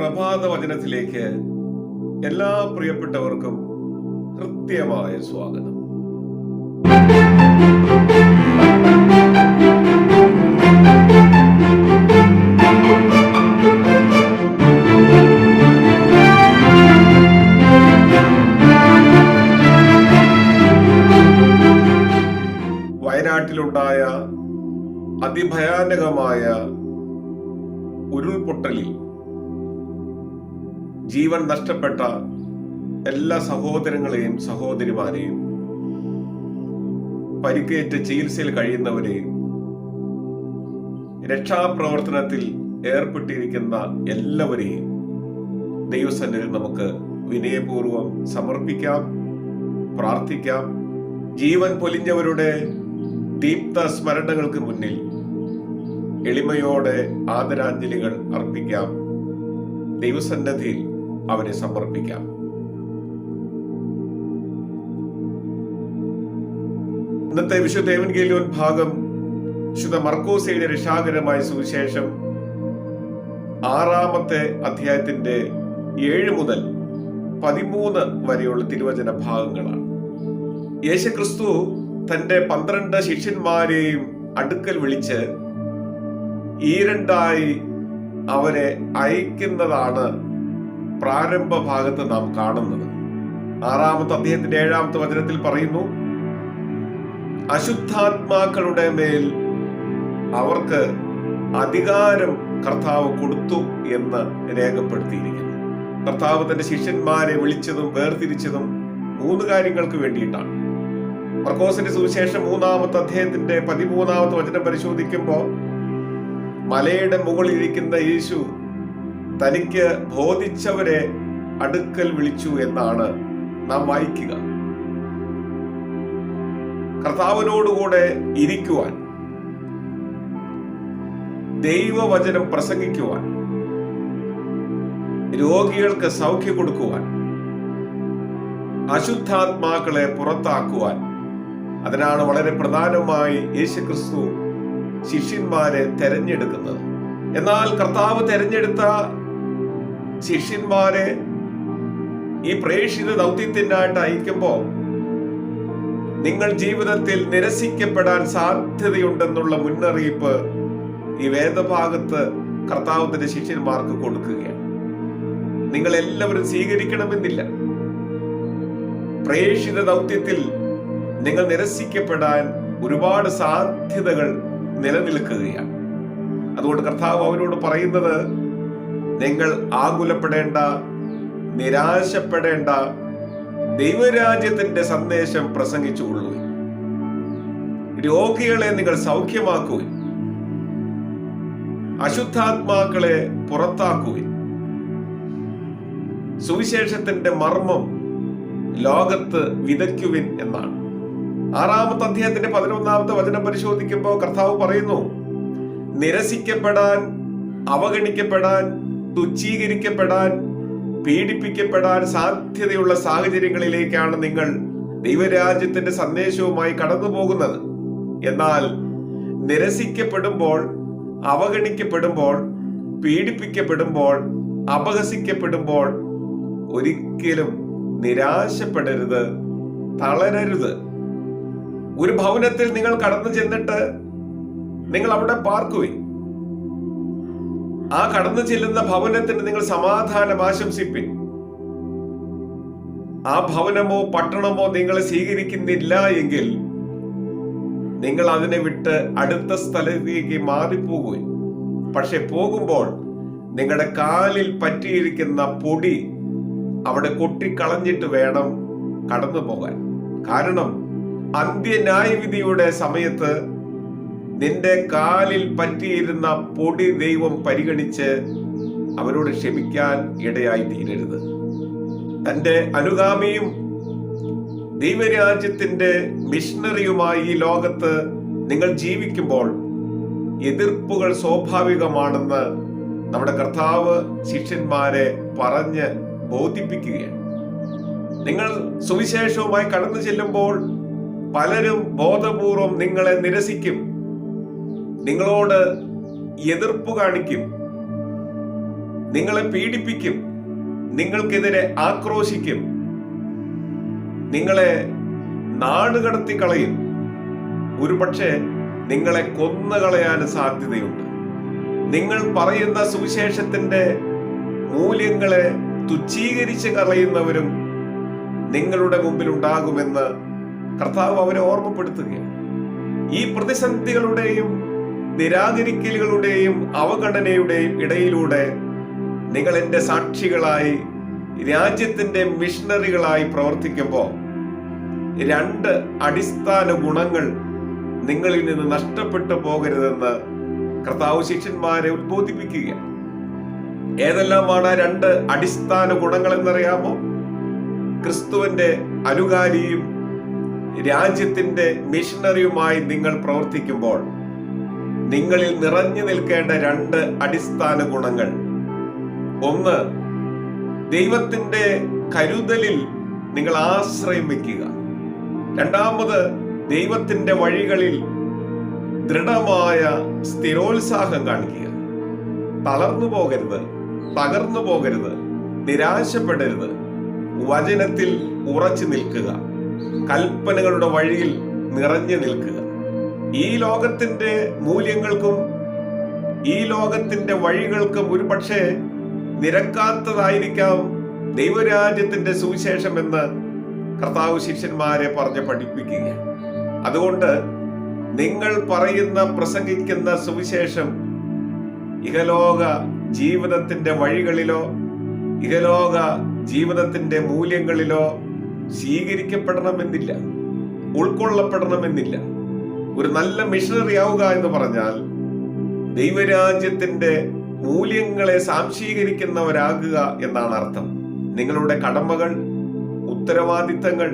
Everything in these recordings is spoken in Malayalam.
പ്രഭാത വചനത്തിലേക്ക് എല്ലാ പ്രിയപ്പെട്ടവർക്കും കൃത്യമായ സ്വാഗതം. വയനാട്ടിലുണ്ടായ അതിഭയാനകമായ ഉരുൾപൊട്ടലിൽ ജീവൻ നഷ്ടപ്പെട്ട എല്ലാ സഹോദരങ്ങളെയും സഹോദരിമാരെയും പരിക്കേറ്റ് ചികിത്സയിൽ കഴിയുന്നവരെയും രക്ഷാപ്രവർത്തനത്തിൽ ഏർപ്പെട്ടിരിക്കുന്ന എല്ലാവരെയും ദൈവസന്നിധിയിൽ നമുക്ക് വിനയപൂർവം സമർപ്പിക്കാം പ്രാർത്ഥിക്കാം. ജീവൻ പൊലിഞ്ഞവരുടെ ദീപ്ത സ്മരണകൾക്ക് മുന്നിൽ എളിമയോടെ ആദരാഞ്ജലികൾ അർപ്പിക്കാം. ദൈവസന്നദ്ധിയിൽ അവരെ സമർപ്പിക്കാം. ഇന്നത്തെ വിശുദ്ധ ഏവൻഗേലിയോൻ ഭാഗം വിശുദ്ധ മർക്കോസയുടെ രക്ഷാകരമായ സുവിശേഷം ആറാമത്തെ അധ്യായത്തിന്റെ ഏഴ് മുതൽ പതിമൂന്ന് വരെയുള്ള തിരുവചന ഭാഗങ്ങളാണ്. യേശുക്രിസ്തു തന്റെ പന്ത്രണ്ട് ശിഷ്യന്മാരെയും അടുക്കൽ വിളിച്ച് ഈരണ്ടായി രണ്ടായി അവരെ അയക്കുന്നതാണ് പ്രാരംഭ ഭാഗത്ത് നാം കാണുന്നത്. ആറാമത്തെ അദ്ദേഹത്തിന്റെ ഏഴാമത്തെ വചനത്തിൽ പറയുന്നു അശുദ്ധാത്മാക്കളുടെ മേൽ അവർക്ക് അധികാരം കർത്താവ് കൊടുത്തു എന്ന് രേഖപ്പെടുത്തിയിരിക്കുന്നു. കർത്താവ് തന്റെ ശിഷ്യന്മാരെ വിളിച്ചതും വേർതിരിച്ചതും മൂന്ന് കാര്യങ്ങൾക്ക് വേണ്ടിയിട്ടാണ്. മർക്കോസിന്റെ സുവിശേഷം മൂന്നാമത്തെ അദ്ദേഹത്തിന്റെ പതിമൂന്നാമത്തെ വചനം പരിശോധിക്കുമ്പോൾ മലയുടെ മുകളിൽ ഇരിക്കുന്ന യേശു തനിക്ക് ബോധിച്ചവരെ അടുക്കൽ വിളിച്ചു എന്നാണ് നാം വായിക്കുക. കർത്താവിനോടുകൂടെ ഇരിക്കുവാൻ ദൈവവചനം പ്രസംഗിക്കുവാൻ രോഗികൾക്ക് സൗഖ്യം കൊടുക്കുവാൻ അശുദ്ധാത്മാക്കളെ പുറത്താക്കുവാൻ അതിനാണ് വളരെ പ്രധാനമായി യേശുക്രിസ്തു ശിഷ്യന്മാരെ തെരഞ്ഞെടുക്കുന്നത്. എന്നാൽ കർത്താവ് തെരഞ്ഞെടുത്ത ശിഷ്യന്മാരെ ഈ പ്രേക്ഷിത ദൗത്യത്തിനായിട്ട് അയക്കുമ്പോൾ നിങ്ങൾ ജീവിതത്തിൽ നിരസിക്കപ്പെടാൻ സാധ്യതയുണ്ടെന്നുള്ള മുന്നറിയിപ്പ് ഈ വേദഭാഗത്ത് കർത്താവത്തിന്റെ ശിഷ്യന്മാർക്ക് കൊടുക്കുകയാണ്. നിങ്ങൾ എല്ലാവരും സ്വീകരിക്കണമെന്നില്ല. പ്രേക്ഷിത ദൗത്യത്തിൽ നിങ്ങൾ നിരസിക്കപ്പെടാൻ ഒരുപാട് സാധ്യതകൾ നിലനിൽക്കുകയാണ്. അതുകൊണ്ട് കർത്താവ് അവരോട് പറയുന്നത് നിങ്ങൾ ആകുലപ്പെടേണ്ട നിരാശപ്പെടേണ്ട ദൈവരാജ്യത്തിന്റെ സന്ദേശം പ്രസംഗിച്ചുകൊള്ളു രോഗികളെ നിങ്ങൾ സൗഖ്യമാക്കുകയും അശുദ്ധാത്മാക്കളെ പുറത്താക്കുകയും സുവിശേഷത്തിന്റെ മർമ്മം ലോകത്ത് വിതയ്ക്കുവിൻ എന്നാണ്. ആറാമത്തെ അധ്യായത്തിന്റെ പതിനൊന്നാമത്തെ വചനം പരിശോധിക്കുമ്പോൾ കർത്താവ് പറയുന്നു നിരസിക്കപ്പെടാൻ അവഗണിക്കപ്പെടാൻ തുച്ഛീകരിക്കപ്പെടാൻ പീഡിപ്പിക്കപ്പെടാൻ സാധ്യതയുള്ള സാഹചര്യങ്ങളിലേക്കാണ് നിങ്ങൾ ദൈവരാജ്യത്തിന്റെ സന്ദേശവുമായി കടന്നു പോകുന്നത് എന്നാൽ നിരസിക്കപ്പെടുമ്പോൾ അവഗണിക്കപ്പെടുമ്പോൾ പീഡിപ്പിക്കപ്പെടുമ്പോൾ അപഹസിക്കപ്പെടുമ്പോൾ ഒരിക്കലും നിരാശപ്പെടരുത് തളരരുത്. ഒരു ഭവനത്തിൽ നിങ്ങൾ കടന്നു ചെന്നിട്ട് നിങ്ങൾ അവിടെ പാർക്കുവിൻ. ആ കടന്നു ചെല്ലുന്ന ഭവനത്തിന് നിങ്ങൾ സമാധാനം ആശംസിപ്പിൻ. ആ ഭവനമോ പട്ടണമോ നിങ്ങളെ സ്വീകരിക്കുന്നില്ല എങ്കിൽ നിങ്ങൾ അതിനെ വിട്ട് അടുത്ത സ്ഥലത്തേക്ക് മാറിപ്പോകുകയും പക്ഷെ പോകുമ്പോൾ നിങ്ങളുടെ കാലിൽ പറ്റിയിരിക്കുന്ന പൊടി അവിടെ കൊട്ടിക്കളഞ്ഞിട്ട് വേണം കടന്നു പോകാൻ കാരണം അന്ത്യന്യായവിധിയുടെ സമയത്ത് നിന്റെ കാലിൽ പറ്റിയിരുന്ന പൊടി ദൈവം പരിഗണിച്ച് അവരോട് ക്ഷമിക്കാൻ ഇടയായി തീരരുത്. തന്റെ അനുഗാമിയും ദൈവരാജ്യത്തിന്റെ മിഷണറിയുമായി ഈ ലോകത്ത് നിങ്ങൾ ജീവിക്കുമ്പോൾ എതിർപ്പുകൾ സ്വാഭാവികമാണെന്ന് നമ്മുടെ കർത്താവ് ശിഷ്യന്മാരെ പറഞ്ഞ് ബോധിപ്പിക്കുകയാണ്. നിങ്ങൾ സുവിശേഷവുമായി കടന്നു ചെല്ലുമ്പോൾ പലരും ബോധപൂർവം നിങ്ങളെ നിരസിക്കും. നിങ്ങളോട് എതിർപ്പ് കാണിക്കും. നിങ്ങളെ പീഡിപ്പിക്കും. നിങ്ങൾക്കെതിരെ ആക്രോശിക്കും. നിങ്ങളെ നാടുകടത്തി കളയും. ഒരുപക്ഷെ നിങ്ങളെ കൊന്നുകളയാൻ സാധ്യതയുണ്ട്. നിങ്ങൾ പറയുന്ന സുവിശേഷത്തിന്റെ മൂല്യങ്ങളെ തുച്ഛീകരിച്ച് കളയുന്നവരും നിങ്ങളുടെ മുമ്പിൽ ഉണ്ടാകുമെന്ന് കർത്താവ് അവരെ ഓർമ്മപ്പെടുത്തുകയാണ്. ഈ പ്രതിസന്ധികളുടെയും നിരാകരിക്കലുകളുടെയും അവഗണനയുടെയും ഇടയിലൂടെ നിങ്ങൾ എന്റെ സാക്ഷികളായി രാജ്യത്തിന്റെ മിഷണറികളായി പ്രവർത്തിക്കുമ്പോൾ രണ്ട് അടിസ്ഥാന ഗുണങ്ങൾ നിങ്ങളിൽ നിന്ന് നഷ്ടപ്പെട്ടു പോകരുതെന്ന് കർത്താവ് ശിഷ്യന്മാരെ ഉദ്ബോധിപ്പിക്കുക ഏതെല്ലാമാണ് രണ്ട് അടിസ്ഥാന ഗുണങ്ങൾ എന്നറിയാമോ ക്രിസ്തുവിന്റെ അനുകാരിയും രാജ്യത്തിന്റെ മിഷണറിയുമായി നിങ്ങൾ പ്രവർത്തിക്കുമ്പോൾ നിങ്ങളിൽ നിറഞ്ഞു നിൽക്കേണ്ട രണ്ട് അടിസ്ഥാന ഗുണങ്ങൾ. ഒന്ന് ദൈവത്തിന്റെ കരുതലിൽ നിങ്ങൾ ആശ്രയം വയ്ക്കുക രണ്ടാമത് ദൈവത്തിന്റെ വഴികളിൽ ദൃഢമായ സ്ഥിരോത്സാഹം കാണിക്കുക. തളർന്നു പോകരുത് തകർന്നു പോകരുത് നിരാശപ്പെടരുത്. വചനത്തിൽ ഉറച്ചു നിൽക്കുക. കൽപ്പനകളുടെ വഴിയിൽ നിറഞ്ഞു നിൽക്കുക. ഈ ലോകത്തിന്റെ മൂല്യങ്ങൾക്കും ഈ ലോകത്തിന്റെ വഴികൾക്കും ഒരു പക്ഷേ നിരക്കാത്തതായിരിക്കാം ദൈവരാജ്യത്തിന്റെ സുവിശേഷം എന്ന് കർത്താവ് ശിഷ്യന്മാരെ പറഞ്ഞ് പഠിപ്പിക്കുകയാണ് അതുകൊണ്ട് നിങ്ങൾ പറയുന്ന പ്രസംഗിക്കുന്ന സുവിശേഷം ഇഹലോക ജീവിതത്തിന്റെ വഴികളിലോ ഇഹലോക ജീവിതത്തിന്റെ മൂല്യങ്ങളിലോ സ്വീകരിക്കപ്പെടണമെന്നില്ല ഉൾക്കൊള്ളപ്പെടണമെന്നില്ല. ഒരു നല്ല മിഷണറി ആവുക എന്ന് പറഞ്ഞാൽ ദൈവരാജ്യത്തിന്റെ മൂല്യങ്ങളെ സാംശീകരിക്കുന്നവരാകുക എന്നാണ് അർത്ഥം. നിങ്ങളുടെ കടമകൾ ഉത്തരവാദിത്തങ്ങൾ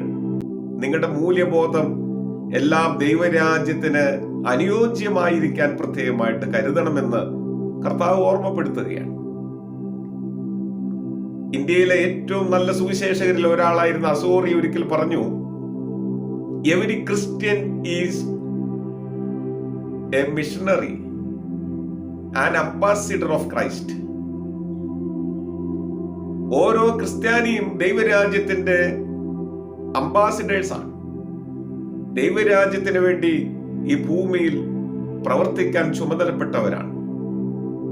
നിങ്ങളുടെ മൂല്യബോധം എല്ലാം ദൈവരാജ്യത്തിന് അനുയോജ്യമായിരിക്കാൻ പ്രത്യേകമായിട്ട് കരുതണമെന്ന് കർത്താവ് ഓർമ്മപ്പെടുത്തുകയാണ്. ഇന്ത്യയിലെ ഏറ്റവും നല്ല സുവിശേഷകരിൽ ഒരാളായിരുന്ന അസോറി ഒരിക്കൽ പറഞ്ഞു every Christian is a missionary and ambassador of Christ ഓരോ ക്രിസ്ത്യാനിയും ദൈവരാജ്യത്തിന്റെ അംബാസിഡേഴ്സ് ആണ്. ദൈവരാജ്യത്തിന് വേണ്ടി ഈ ഭൂമിയിൽ പ്രവർത്തിക്കാൻ ചുമതലപ്പെട്ടവരാണ്.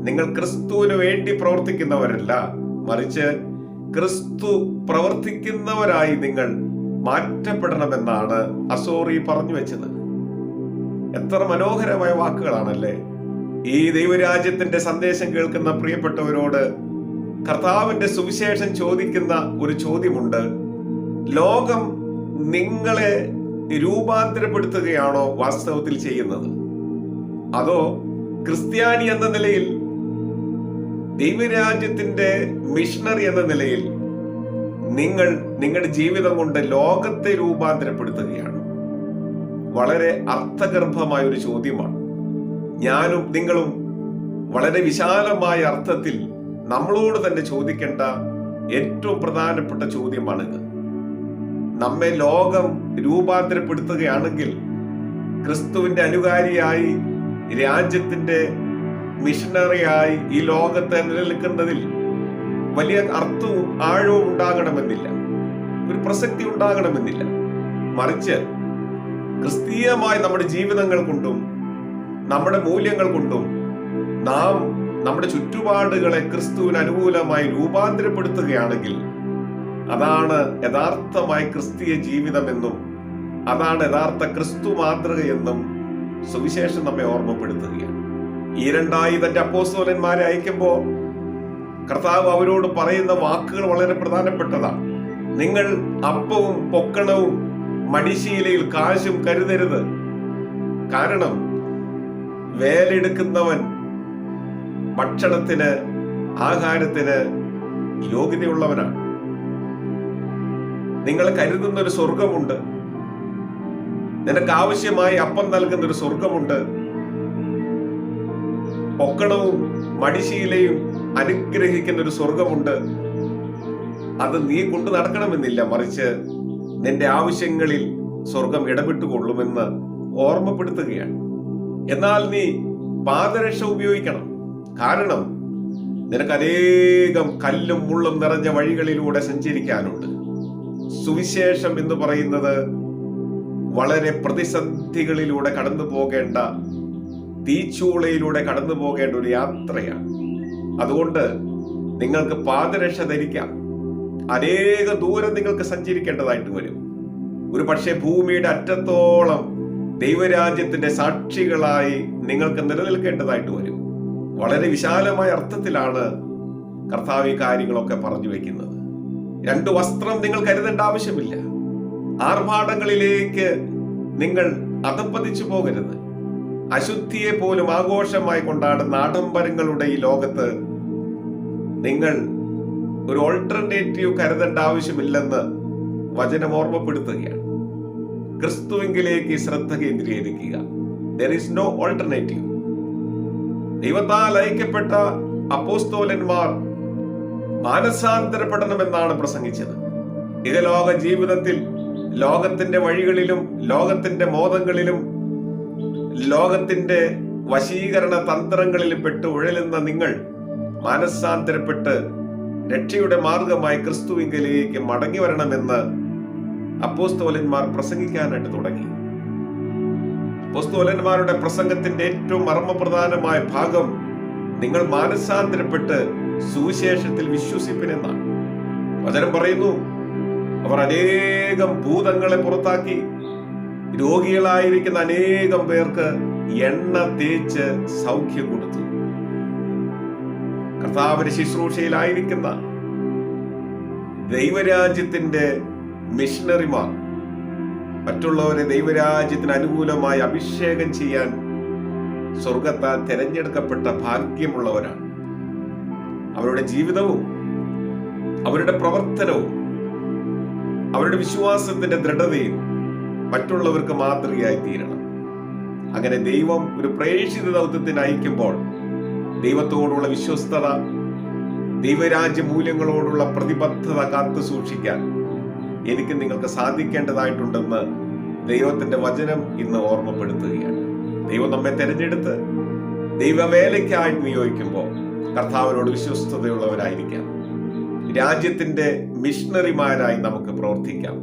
നിങ്ങൾ ക്രിസ്തുവിന് വേണ്ടി പ്രവർത്തിക്കുന്നവരല്ല മറിച്ച് ക്രിസ്തു പ്രവർത്തിക്കുന്നവരായി നിങ്ങൾ മാറ്റപ്പെടണമെന്നാണ് അസോറി പറഞ്ഞു വെച്ചത്. എത്ര മനോഹരമായ വാക്കുകളാണല്ലേ? ഈ ദൈവരാജ്യത്തിന്റെ സന്ദേശം കേൾക്കുന്ന പ്രിയപ്പെട്ടവരോട് കർത്താവിന്റെ സുവിശേഷം ചോദിക്കുന്ന ഒരു ചോദ്യമുണ്ട്. ലോകം നിങ്ങളെ രൂപാന്തരപ്പെടുത്തുകയാണോ വാസ്തവത്തിൽ ചെയ്യുന്നത്? അതോ ക്രിസ്ത്യാനി എന്ന നിലയിൽ ദൈവരാജ്യത്തിന്റെ മിഷണറി എന്ന നിലയിൽ നിങ്ങൾ നിങ്ങളുടെ ജീവിതം കൊണ്ട് ലോകത്തെ രൂപാന്തരപ്പെടുത്തുകയാണ്? വളരെ അർത്ഥഗർഭമായ ഒരു ചോദ്യമാണ്. ഞാനും നിങ്ങളും വളരെ വിശാലമായ അർത്ഥത്തിൽ നമ്മളോട് തന്നെ ചോദിക്കേണ്ട ഏറ്റവും പ്രധാനപ്പെട്ട ചോദ്യമാണിത്. നമ്മെ ലോകം രൂപാന്തരപ്പെടുത്തുകയാണെങ്കിൽ ക്രിസ്തുവിന്റെ അനുകാരിയായി രാജ്യത്തിന്റെ മിഷണറിയായി ഈ ലോകത്തെ നിലനിൽക്കുന്നതിൽ വലിയ അർത്ഥവും ആഴവും ഉണ്ടാകണമെന്നില്ല. ഒരു പ്രസക്തി ഉണ്ടാകണമെന്നില്ല. മറിച്ച് ക്രിസ്തീയമായ നമ്മുടെ ജീവിതങ്ങൾ കൊണ്ടും നമ്മുടെ മൂല്യങ്ങൾ കൊണ്ടും നാം നമ്മുടെ ചുറ്റുപാടുകളെ ക്രിസ്തുവിന് അനുകൂലമായി രൂപാന്തരപ്പെടുത്തുകയാണെങ്കിൽ അതാണ് യഥാർത്ഥമായി ക്രിസ്തീയ ജീവിതമെന്നും അതാണ് യഥാർത്ഥ ക്രിസ്തു മാതൃകയെന്നും സുവിശേഷം നമ്മെ ഓർമ്മപ്പെടുത്തുകയാണ്. ഈ രണ്ടായി തന്റെ അപ്പോസ്തോലന്മാരെ അയക്കുമ്പോൾ കർത്താവ് അവരോട് പറയുന്ന വാക്കുകൾ വളരെ പ്രധാനപ്പെട്ടതാണ്. നിങ്ങൾ അപ്പവും പൊക്കണവും മടിശീലയിൽ കാശും കരുതരുത്. കാരണം വേലെടുക്കുന്നവൻ ഭക്ഷണത്തിന് ആഹാരത്തിന് യോഗ്യതയുള്ളവനാണ്. നിങ്ങൾ കരുതുന്ന ഒരു സ്വർഗമുണ്ട് നിനക്ക് ആവശ്യമായി അപ്പം നൽകുന്ന ഒരു സ്വർഗമുണ്ട് പൊക്കണവും മടിശീലയും അനുഗ്രഹിക്കുന്ന ഒരു സ്വർഗമുണ്ട് അത് നീ കൊണ്ടു നടക്കണമെന്നില്ല മറിച്ച് നിന്റെ ആവശ്യങ്ങളിൽ സ്വർഗം ഇടപെട്ടുകൊള്ളുമെന്ന് ഓർമ്മപ്പെടുത്തുകയാണ്. എന്നാൽ നീ പാദരക്ഷ ഉപയോഗിക്കണം. കാരണം നിനക്ക് അനേകം കല്ലും മുള്ളും നിറഞ്ഞ വഴികളിലൂടെ സഞ്ചരിക്കാനുണ്ട്. സുവിശേഷം എന്ന് പറയുന്നത് വളരെ പ്രതിസന്ധികളിലൂടെ കടന്നു പോകേണ്ട തീച്ചൂളയിലൂടെ കടന്നു പോകേണ്ട ഒരു യാത്രയാണ്. അതുകൊണ്ട് നിങ്ങൾക്ക് പാദരക്ഷ ധരിക്കാം. അനേക ദൂരം നിങ്ങൾക്ക് സഞ്ചരിക്കേണ്ടതായിട്ട് വരും. ഒരു പക്ഷേ ഭൂമിയുടെ അറ്റത്തോളം ദൈവരാജ്യത്തിന്റെ സാക്ഷികളായി നിങ്ങൾക്ക് നിലനിൽക്കേണ്ടതായിട്ട് വരും. വളരെ വിശാലമായ അർത്ഥത്തിലാണ് കർത്താവ് ഈ കാര്യങ്ങളൊക്കെ പറഞ്ഞു വെക്കുന്നത്. രണ്ട് വസ്ത്രം നിങ്ങൾ കരുതേണ്ട ആവശ്യമില്ല. ആർഭാടങ്ങളിലേക്ക് നിങ്ങൾ അതപ്പതിച്ചു പോകരുത്. അശുദ്ധിയെ പോലും ആഘോഷമായി കൊണ്ടാടുന്ന ആഡംബരങ്ങളുടെ ഈ ലോകത്ത് നിങ്ങൾ ഒരു ഓൾട്ടർനേറ്റീവ് കരുതേണ്ട ആവശ്യമില്ലെന്ന് വചനം ഓർമ്മപ്പെടുത്തുകയാണ്. ക്രിസ്തുവിങ്കിലേക്ക് ശ്രദ്ധ കേന്ദ്രീകരിക്കുക. ദർ ഇസ് നോ ഓൾട്ടർനേറ്റീവ് ദൈവത്താൽ അയക്കപ്പെട്ട അപ്പോസ്തോലന്മാർ മാനസാന്തരപ്പെടണമെന്നാണ് പ്രസംഗിച്ചത്. ഇത് ലോക ജീവിതത്തിൽ ലോകത്തിന്റെ വഴികളിലും ലോകത്തിന്റെ മോദങ്ങളിലും ലോകത്തിന്റെ വശീകരണ തന്ത്രങ്ങളിലും പെട്ട് ഉഴലുന്ന നിങ്ങൾ മാനസാന്തരപ്പെട്ട് രക്ഷയുടെ മാർഗമായി ക്രിസ്തുവിങ്കലേക്ക് മടങ്ങി വരണമെന്ന് അപ്പോസ്തോലന്മാർ പ്രസംഗിക്കാനായിട്ട് തുടങ്ങി. അപ്പോസ്തോലന്മാരുടെ പ്രസംഗത്തിന്റെ ഏറ്റവും മർമ്മപ്രധാനമായ ഭാഗം നിങ്ങൾ മാനസാന്തരപ്പെട്ട് സുവിശേഷത്തിൽ വിശ്വസിപ്പിനെന്നാണ്. വചനം പറയുന്നു അവർ അനേകം ഭൂതങ്ങളെ പുറത്താക്കി രോഗികളായിരിക്കുന്ന അനേകം പേർക്ക് എണ്ണ തേച്ച് സൗഖ്യം കൊടുത്തു. കർത്താവിന്റെ ശുശ്രൂഷയിലായിരിക്കുന്ന ദൈവരാജ്യത്തിന്റെ മിഷണറിമാർ മറ്റുള്ളവരെ ദൈവരാജ്യത്തിന് അനുകൂലമായി അഭിഷേകം ചെയ്യാൻ സ്വർഗത്താൽ തിരഞ്ഞെടുക്കപ്പെട്ട ഭാഗ്യമുള്ളവരാണ്. അവരുടെ ജീവിതവും അവരുടെ പ്രവർത്തനവും അവരുടെ വിശ്വാസത്തിന്റെ ദൃഢതയും മറ്റുള്ളവർക്ക് മാതൃകയായി തീരണം. അങ്ങനെ ദൈവം ഒരു പ്രേക്ഷിത ദൗത്യത്തിന് അയക്കുമ്പോൾ ദൈവത്തോടുള്ള വിശ്വസ്തത ദൈവരാജ്യ മൂല്യങ്ങളോടുള്ള പ്രതിബദ്ധത കാത്തു സൂക്ഷിക്കാൻ എനിക്ക് നിങ്ങൾക്ക് സാധിക്കേണ്ടതായിട്ടുണ്ടെന്ന് ദൈവത്തിന്റെ വചനം ഇന്ന് ഓർമ്മപ്പെടുത്തുകയാണ്. ദൈവം നമ്മെ തെരഞ്ഞെടുത്ത് ദൈവവേലയ്ക്കായി നിയോഗിക്കുമ്പോൾ കർത്താവിനോട് വിശ്വസ്തതയുള്ളവരായിരിക്കാം. രാജ്യത്തിന്റെ മിഷണറിമാരായി നമുക്ക് പ്രവർത്തിക്കാം.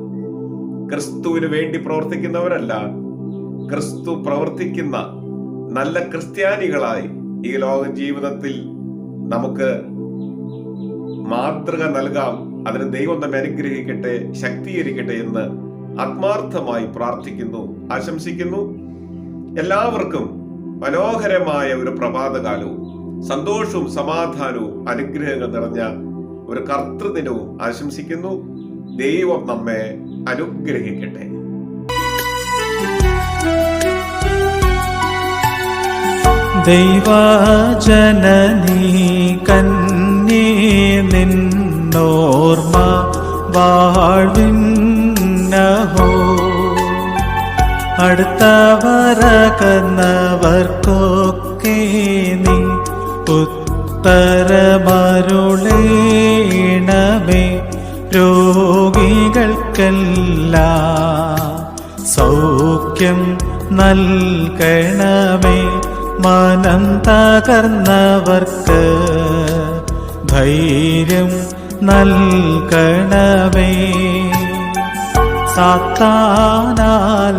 ക്രിസ്തുവിന് വേണ്ടി പ്രവർത്തിക്കുന്നവരല്ല ക്രിസ്തു പ്രവർത്തിക്കുന്ന നല്ല ക്രിസ്ത്യാനികളായി ഈ ലോക ജീവിതത്തിൽ നമുക്ക് മാതൃക നൽകാം. അതിന് ദൈവം തന്നെ അനുഗ്രഹിക്കട്ടെ ശക്തീകരിക്കട്ടെ എന്ന് ആത്മാർത്ഥമായി പ്രാർത്ഥിക്കുന്നു ആശംസിക്കുന്നു. എല്ലാവർക്കും മനോഹരമായ ഒരു പ്രഭാതകാലവും സന്തോഷവും സമാധാനവും അനുഗ്രഹങ്ങൾ നിറഞ്ഞ ഒരു കർത്തൃദിനവും ആശംസിക്കുന്നു. ദൈവം നമ്മെ അനുഗ്രഹിക്കട്ടെ. ദൈവജനനീ കന്യേ നിന്നോർമ്മ വാഴ്വിന്നഹോ. അടുത്തവരകന്നവർക്കൊക്കെ നീ ഉത്തരമരുളേണമേ. രോഗികൾക്കെല്ലാം സൗഖ്യം നൽകണമേ. മനം തകർന്നവർക്ക് ധൈര്യം നൽകണമേ. സാത്താനാൽ